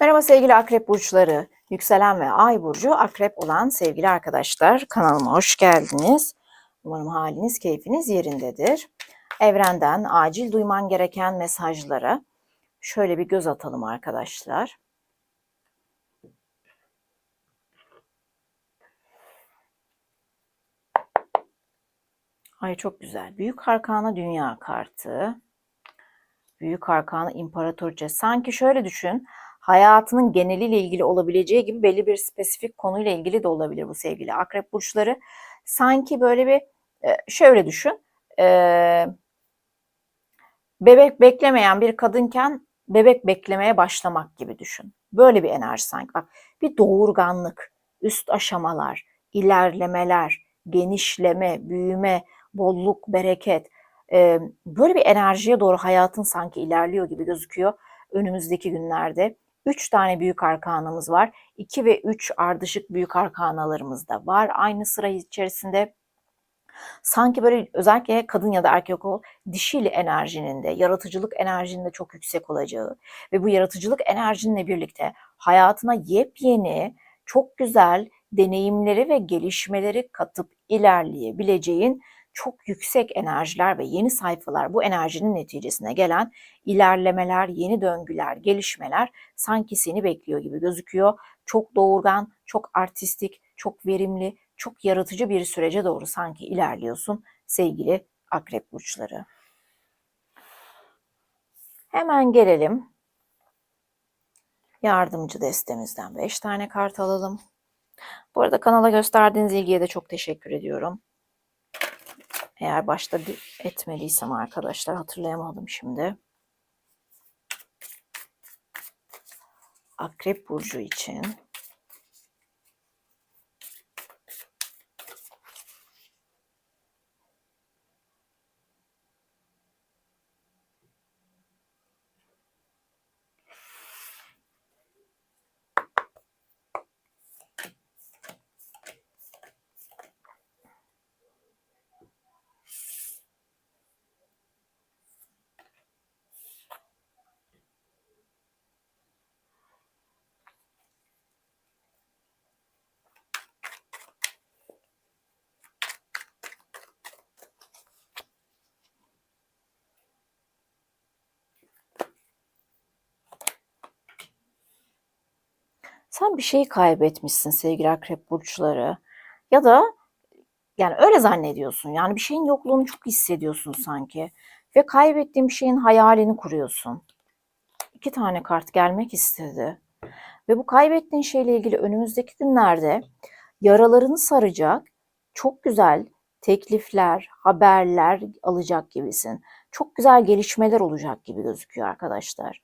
Merhaba sevgili akrep burçları, yükselen ve ay burcu akrep olan sevgili arkadaşlar. Kanalıma hoş geldiniz. Umarım haliniz, keyfiniz yerindedir. Evrenden acil duyman gereken mesajlara şöyle bir göz atalım arkadaşlar. Ay çok güzel. Büyük Arkana Dünya kartı. Büyük Arkana İmparatorça. Sanki şöyle düşün. Hayatının geneliyle ilgili olabileceği gibi belli bir spesifik konuyla ilgili de olabilir bu sevgili akrep burçları. Sanki böyle bir e, şöyle düşün. E, bebek beklemeyen bir kadınken bebek beklemeye başlamak gibi düşün. Böyle bir enerji sanki. Bak bir doğurganlık, üst aşamalar, ilerlemeler, genişleme, büyüme, bolluk, bereket. E, böyle bir enerjiye doğru hayatın sanki ilerliyor gibi gözüküyor önümüzdeki günlerde. Üç tane büyük arkanamız var. İki ve üç ardışık büyük arkanalarımız da var. Aynı sıra içerisinde sanki böyle özellikle kadın ya da erkek ol dişili enerjinin de yaratıcılık enerjinin de çok yüksek olacağı ve bu yaratıcılık enerjinle birlikte hayatına yepyeni çok güzel deneyimleri ve gelişmeleri katıp ilerleyebileceğin çok yüksek enerjiler ve yeni sayfalar bu enerjinin neticesine gelen ilerlemeler, yeni döngüler, gelişmeler sanki seni bekliyor gibi gözüküyor. Çok doğurgan, çok artistik, çok verimli, çok yaratıcı bir sürece doğru sanki ilerliyorsun sevgili akrep burçları. Hemen gelelim. Yardımcı destemizden 5 tane kart alalım. Bu arada kanala gösterdiğiniz ilgiye de çok teşekkür ediyorum. Eğer başta etmeliysem arkadaşlar hatırlayamadım şimdi. Akrep burcu için Sen bir şeyi kaybetmişsin sevgili akrep burçları. Ya da yani öyle zannediyorsun. Yani bir şeyin yokluğunu çok hissediyorsun sanki. Ve kaybettiğin bir şeyin hayalini kuruyorsun. İki tane kart gelmek istedi. Ve bu kaybettiğin şeyle ilgili önümüzdeki günlerde yaralarını saracak çok güzel teklifler, haberler alacak gibisin. Çok güzel gelişmeler olacak gibi gözüküyor arkadaşlar.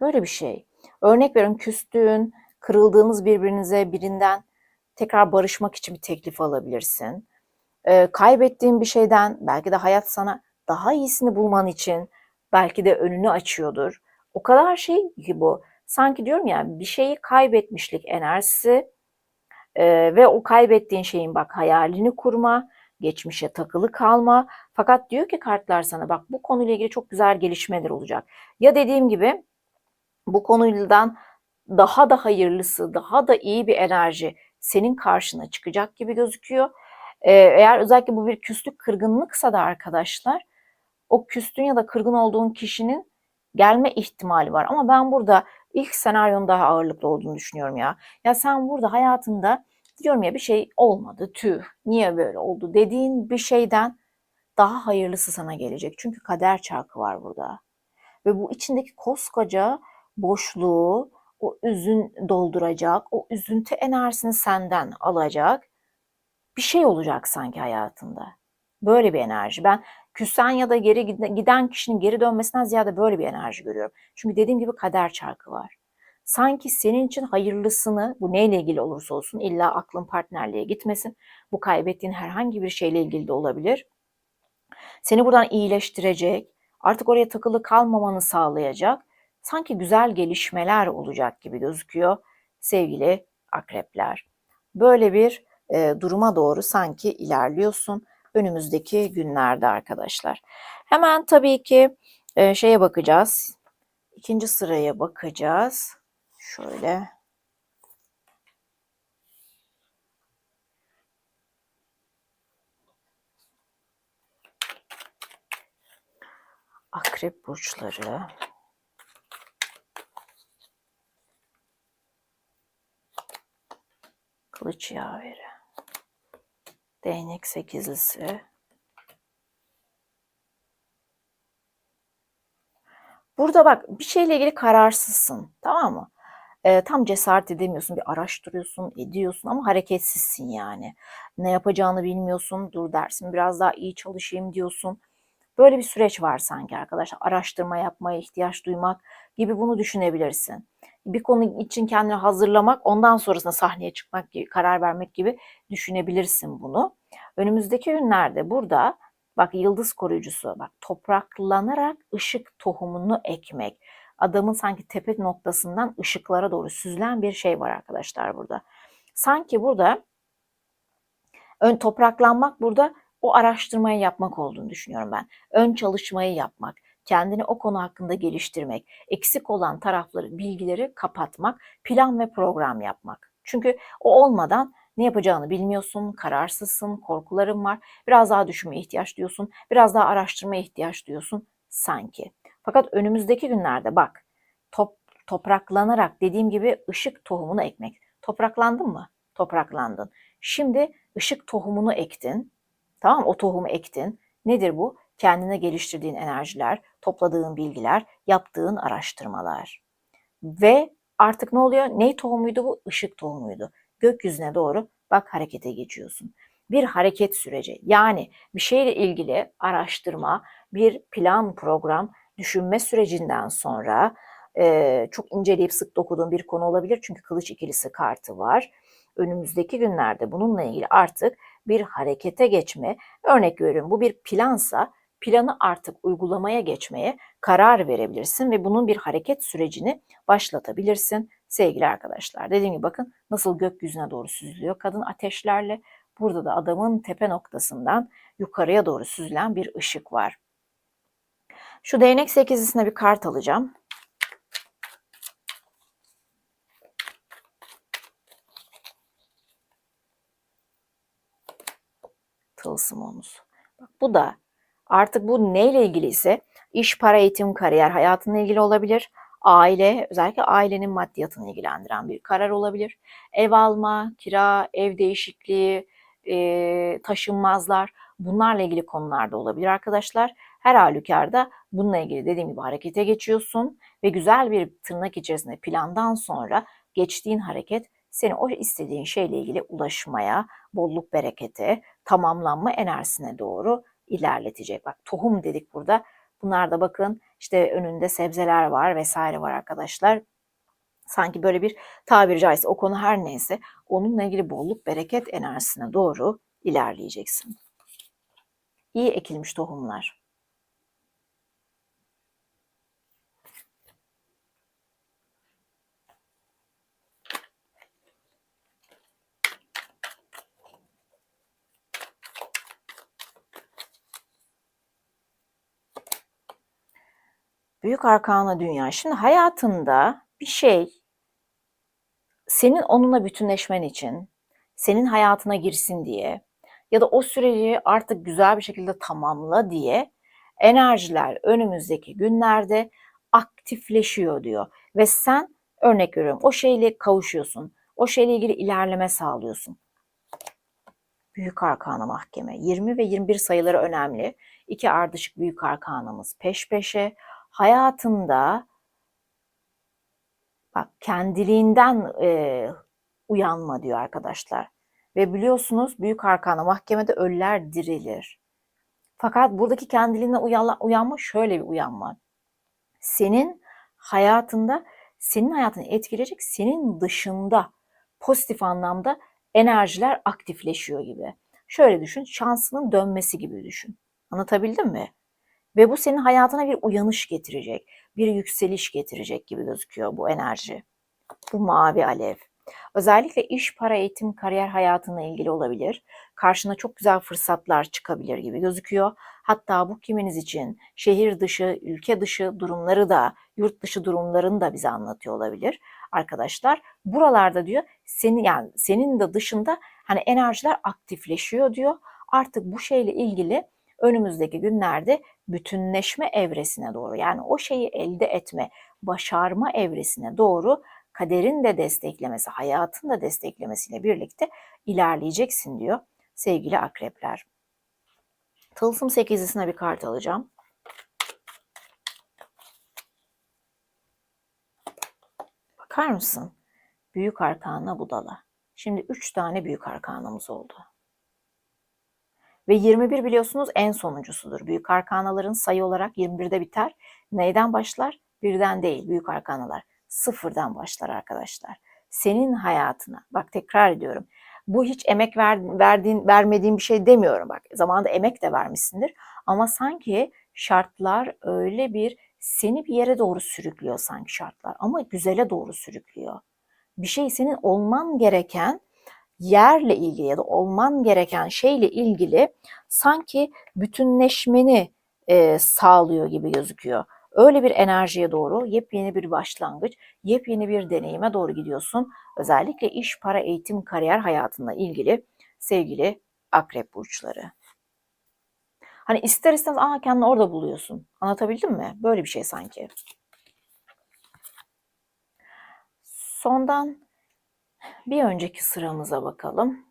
Böyle bir şey. Örnek veriyorum küstüğün, kırıldığınız birbirinize birinden tekrar barışmak için bir teklif alabilirsin. Ee, kaybettiğin bir şeyden belki de hayat sana daha iyisini bulman için belki de önünü açıyordur. O kadar şey ki bu. Sanki diyorum ya bir şeyi kaybetmişlik enerjisi e, ve o kaybettiğin şeyin bak hayalini kurma, geçmişe takılı kalma. Fakat diyor ki kartlar sana bak bu konuyla ilgili çok güzel gelişmeler olacak. Ya dediğim gibi bu konuyla daha da hayırlısı, daha da iyi bir enerji senin karşına çıkacak gibi gözüküyor. Ee, eğer özellikle bu bir küslük kırgınlıksa da arkadaşlar o küstün ya da kırgın olduğun kişinin gelme ihtimali var. Ama ben burada ilk senaryonun daha ağırlıklı olduğunu düşünüyorum ya. Ya sen burada hayatında diyorum ya bir şey olmadı tüh niye böyle oldu dediğin bir şeyden daha hayırlısı sana gelecek. Çünkü kader çarkı var burada. Ve bu içindeki koskoca boşluğu, o üzün dolduracak, o üzüntü enerjisini senden alacak bir şey olacak sanki hayatında. Böyle bir enerji. Ben küsen ya da geri giden kişinin geri dönmesinden ziyade böyle bir enerji görüyorum. Çünkü dediğim gibi kader çarkı var. Sanki senin için hayırlısını, bu neyle ilgili olursa olsun, illa aklın partnerliğe gitmesin. Bu kaybettiğin herhangi bir şeyle ilgili de olabilir. Seni buradan iyileştirecek, artık oraya takılı kalmamanı sağlayacak sanki güzel gelişmeler olacak gibi gözüküyor sevgili akrepler. Böyle bir e, duruma doğru sanki ilerliyorsun önümüzdeki günlerde arkadaşlar. Hemen tabii ki e, şeye bakacağız. İkinci sıraya bakacağız. Şöyle. Akrep burçları. Kılıç yaveri. Değnek sekizlisi. Burada bak bir şeyle ilgili kararsızsın. Tamam mı? Ee, tam cesaret edemiyorsun. Bir araştırıyorsun, ediyorsun ama hareketsizsin yani. Ne yapacağını bilmiyorsun. Dur dersin biraz daha iyi çalışayım diyorsun. Böyle bir süreç var sanki arkadaşlar. Araştırma yapmaya ihtiyaç duymak gibi bunu düşünebilirsin. Bir konu için kendini hazırlamak, ondan sonrasında sahneye çıkmak gibi, karar vermek gibi düşünebilirsin bunu. Önümüzdeki günlerde burada bak yıldız koruyucusu, bak topraklanarak ışık tohumunu ekmek. Adamın sanki tepe noktasından ışıklara doğru süzülen bir şey var arkadaşlar burada. Sanki burada ön topraklanmak burada o araştırmayı yapmak olduğunu düşünüyorum ben. Ön çalışmayı yapmak, kendini o konu hakkında geliştirmek, eksik olan tarafları, bilgileri kapatmak, plan ve program yapmak. Çünkü o olmadan ne yapacağını bilmiyorsun, kararsızsın, korkuların var. Biraz daha düşünmeye ihtiyaç duyuyorsun, biraz daha araştırmaya ihtiyaç duyuyorsun sanki. Fakat önümüzdeki günlerde bak, top, topraklanarak dediğim gibi ışık tohumunu ekmek. Topraklandın mı? Topraklandın. Şimdi ışık tohumunu ektin. Tamam O tohumu ektin. Nedir bu? Kendine geliştirdiğin enerjiler, topladığın bilgiler, yaptığın araştırmalar. Ve artık ne oluyor? Ney tohumuydu bu? Işık tohumuydu. Gökyüzüne doğru bak harekete geçiyorsun. Bir hareket süreci. Yani bir şeyle ilgili araştırma, bir plan, program, düşünme sürecinden sonra e, çok inceleyip sık dokuduğun bir konu olabilir. Çünkü kılıç ikilisi kartı var. Önümüzdeki günlerde bununla ilgili artık bir harekete geçme, örnek veriyorum bu bir plansa planı artık uygulamaya geçmeye karar verebilirsin ve bunun bir hareket sürecini başlatabilirsin sevgili arkadaşlar. Dediğim gibi bakın nasıl gökyüzüne doğru süzülüyor kadın ateşlerle. Burada da adamın tepe noktasından yukarıya doğru süzülen bir ışık var. Şu değnek sekizlisine bir kart alacağım. Tılsım omuz. Bu da artık bu neyle ilgili ise iş, para, eğitim, kariyer, hayatınla ilgili olabilir. Aile, özellikle ailenin maddiyatını ilgilendiren bir karar olabilir. Ev alma, kira, ev değişikliği, taşınmazlar bunlarla ilgili konularda olabilir arkadaşlar. Her halükarda bununla ilgili dediğim gibi harekete geçiyorsun ve güzel bir tırnak içerisinde plandan sonra geçtiğin hareket seni o istediğin şeyle ilgili ulaşmaya, bolluk berekete, tamamlanma enerjisine doğru ilerletecek. Bak tohum dedik burada. Bunlar da bakın işte önünde sebzeler var vesaire var arkadaşlar. Sanki böyle bir tabiri caizse o konu her neyse onunla ilgili bolluk bereket enerjisine doğru ilerleyeceksin. İyi ekilmiş tohumlar. Büyük arkana dünya. Şimdi hayatında bir şey senin onunla bütünleşmen için, senin hayatına girsin diye ya da o süreci artık güzel bir şekilde tamamla diye enerjiler önümüzdeki günlerde aktifleşiyor diyor. Ve sen örnek veriyorum o şeyle kavuşuyorsun. O şeyle ilgili ilerleme sağlıyorsun. Büyük Arkana Mahkeme 20 ve 21 sayıları önemli. İki ardışık Büyük Arkanamız peş peşe hayatında bak kendiliğinden e, uyanma diyor arkadaşlar. Ve biliyorsunuz büyük arkana mahkemede ölüler dirilir. Fakat buradaki kendiliğinden uyanma, uyanma şöyle bir uyanma. Senin hayatında, senin hayatını etkileyecek, senin dışında pozitif anlamda enerjiler aktifleşiyor gibi. Şöyle düşün, şansının dönmesi gibi düşün. Anlatabildim mi? Ve bu senin hayatına bir uyanış getirecek, bir yükseliş getirecek gibi gözüküyor bu enerji. Bu mavi alev. Özellikle iş, para, eğitim, kariyer hayatına ilgili olabilir. karşına çok güzel fırsatlar çıkabilir gibi gözüküyor. Hatta bu kiminiz için şehir dışı, ülke dışı durumları da, yurt dışı durumlarını da bize anlatıyor olabilir arkadaşlar. Buralarda diyor senin yani senin de dışında hani enerjiler aktifleşiyor diyor. Artık bu şeyle ilgili önümüzdeki günlerde bütünleşme evresine doğru yani o şeyi elde etme, başarma evresine doğru kaderin de desteklemesi, hayatın da desteklemesiyle birlikte ilerleyeceksin diyor sevgili akrepler. Tılsım sekizlisine bir kart alacağım. Bakar mısın? Büyük arkana budala. Şimdi 3 tane büyük arkanamız oldu. Ve 21 biliyorsunuz en sonuncusudur. Büyük arkanaların sayı olarak 21'de biter. Neyden başlar? Birden değil büyük arkanalar. Sıfırdan başlar arkadaşlar. Senin hayatına, bak tekrar ediyorum. Bu hiç emek ver, verdiğin, vermediğin bir şey demiyorum bak. Zamanında emek de vermişsindir. Ama sanki şartlar öyle bir seni bir yere doğru sürüklüyor sanki şartlar. Ama güzele doğru sürüklüyor. Bir şey senin olman gereken yerle ilgili ya da olman gereken şeyle ilgili sanki bütünleşmeni e, sağlıyor gibi gözüküyor. Öyle bir enerjiye doğru yepyeni bir başlangıç, yepyeni bir deneyime doğru gidiyorsun. Özellikle iş, para, eğitim, kariyer hayatında ilgili sevgili akrep burçları. Hani ister istemez aa kendini orada buluyorsun. Anlatabildim mi? Böyle bir şey sanki. Sondan bir önceki sıramıza bakalım.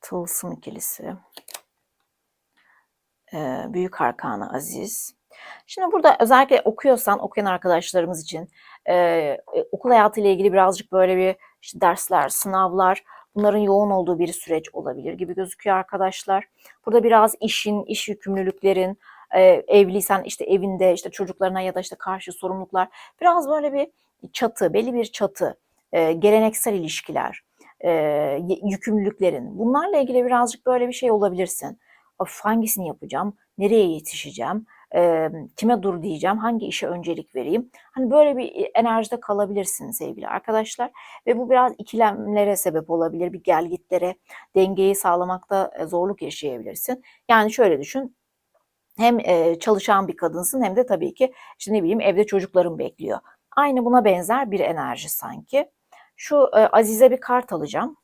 Tılsım ikilisi. Ee, Büyük Arkana Aziz. Şimdi burada özellikle okuyorsan, okuyan arkadaşlarımız için e, okul hayatı ile ilgili birazcık böyle bir işte dersler, sınavlar, bunların yoğun olduğu bir süreç olabilir gibi gözüküyor arkadaşlar. Burada biraz işin, iş yükümlülüklerin, e, evliysen işte evinde, işte çocuklarına ya da işte karşı sorumluluklar, biraz böyle bir çatı, belli bir çatı, e, geleneksel ilişkiler, e, yükümlülüklerin, bunlarla ilgili birazcık böyle bir şey olabilirsin. Of, hangisini yapacağım, nereye yetişeceğim, e, kime dur diyeceğim, hangi işe öncelik vereyim. Hani böyle bir enerjide kalabilirsin sevgili arkadaşlar. Ve bu biraz ikilemlere sebep olabilir, bir gelgitlere, dengeyi sağlamakta zorluk yaşayabilirsin. Yani şöyle düşün, hem çalışan bir kadınsın hem de tabii ki işte ne bileyim evde çocukların bekliyor. Aynı buna benzer bir enerji sanki. Şu Azize bir kart alacağım.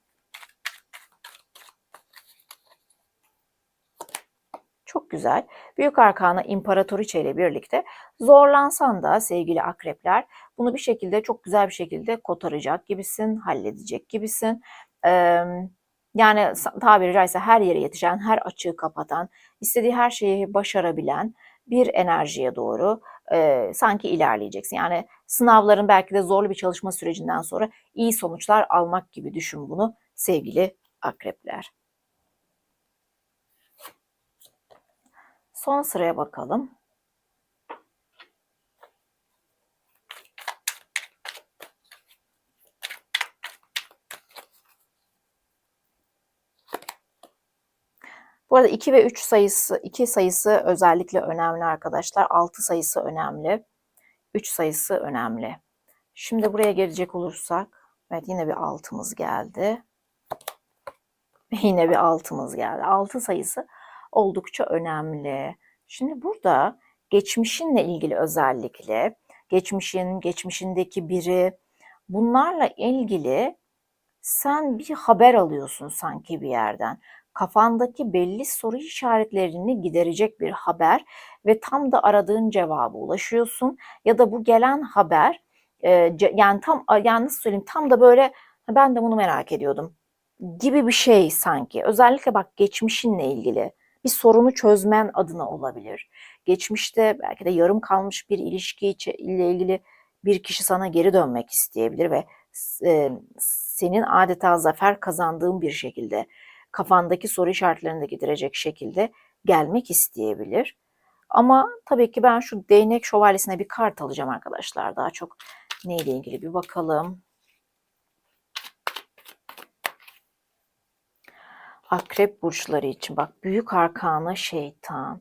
Çok güzel. Büyük Arkana İmparatoriçe ile birlikte zorlansan da sevgili akrepler bunu bir şekilde çok güzel bir şekilde kotaracak gibisin, halledecek gibisin. Ee, yani tabiri caizse her yere yetişen, her açığı kapatan, istediği her şeyi başarabilen bir enerjiye doğru e, sanki ilerleyeceksin. Yani sınavların belki de zorlu bir çalışma sürecinden sonra iyi sonuçlar almak gibi düşün bunu sevgili akrepler. Son sıraya bakalım. Bu arada 2 ve 3 sayısı, 2 sayısı özellikle önemli arkadaşlar. 6 sayısı önemli. 3 sayısı önemli. Şimdi buraya gelecek olursak, evet yine bir altımız geldi. Yine bir altımız geldi. 6 sayısı oldukça önemli. Şimdi burada geçmişinle ilgili özellikle geçmişin, geçmişindeki biri bunlarla ilgili sen bir haber alıyorsun sanki bir yerden. Kafandaki belli soru işaretlerini giderecek bir haber ve tam da aradığın cevaba ulaşıyorsun ya da bu gelen haber e, yani tam yani nasıl söyleyeyim tam da böyle ben de bunu merak ediyordum gibi bir şey sanki. Özellikle bak geçmişinle ilgili bir sorunu çözmen adına olabilir. Geçmişte belki de yarım kalmış bir ilişki ile ilgili bir kişi sana geri dönmek isteyebilir ve e, senin adeta zafer kazandığın bir şekilde kafandaki soru işaretlerini de giderecek şekilde gelmek isteyebilir. Ama tabii ki ben şu değnek şövalyesine bir kart alacağım arkadaşlar. Daha çok neyle ilgili bir bakalım. Akrep burçları için bak büyük arkana şeytan.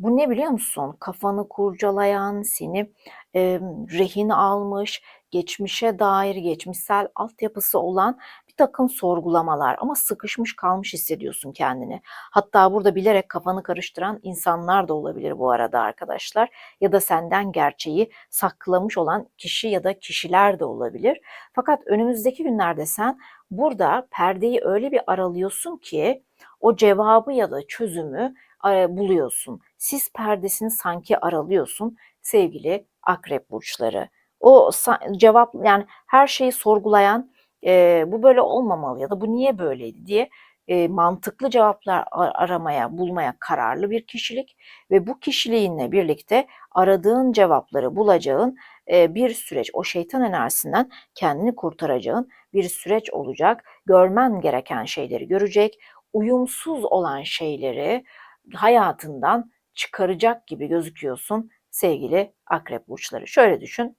Bu ne biliyor musun? Kafanı kurcalayan, seni e, rehin almış, geçmişe dair geçmişsel altyapısı olan bir takım sorgulamalar ama sıkışmış kalmış hissediyorsun kendini. Hatta burada bilerek kafanı karıştıran insanlar da olabilir bu arada arkadaşlar. Ya da senden gerçeği saklamış olan kişi ya da kişiler de olabilir. Fakat önümüzdeki günlerde sen burada perdeyi öyle bir aralıyorsun ki o cevabı ya da çözümü buluyorsun. Sis perdesini sanki aralıyorsun sevgili akrep burçları. O cevap yani her şeyi sorgulayan e, bu böyle olmamalı ya da bu niye böyleydi diye e, mantıklı cevaplar aramaya, bulmaya kararlı bir kişilik ve bu kişiliğinle birlikte aradığın cevapları bulacağın e, bir süreç, o şeytan enerjisinden kendini kurtaracağın bir süreç olacak. Görmen gereken şeyleri görecek, uyumsuz olan şeyleri hayatından çıkaracak gibi gözüküyorsun sevgili akrep burçları. Şöyle düşün.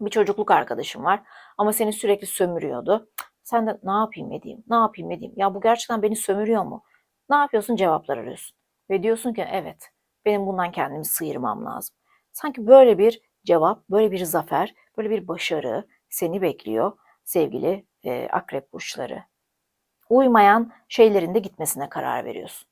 Bir çocukluk arkadaşım var ama seni sürekli sömürüyordu. Sen de ne yapayım edeyim, ne yapayım edeyim. Ya bu gerçekten beni sömürüyor mu? Ne yapıyorsun? Cevaplar arıyorsun. Ve diyorsun ki evet benim bundan kendimi sıyırmam lazım. Sanki böyle bir cevap, böyle bir zafer, böyle bir başarı seni bekliyor sevgili e, akrep burçları. Uymayan şeylerin de gitmesine karar veriyorsun.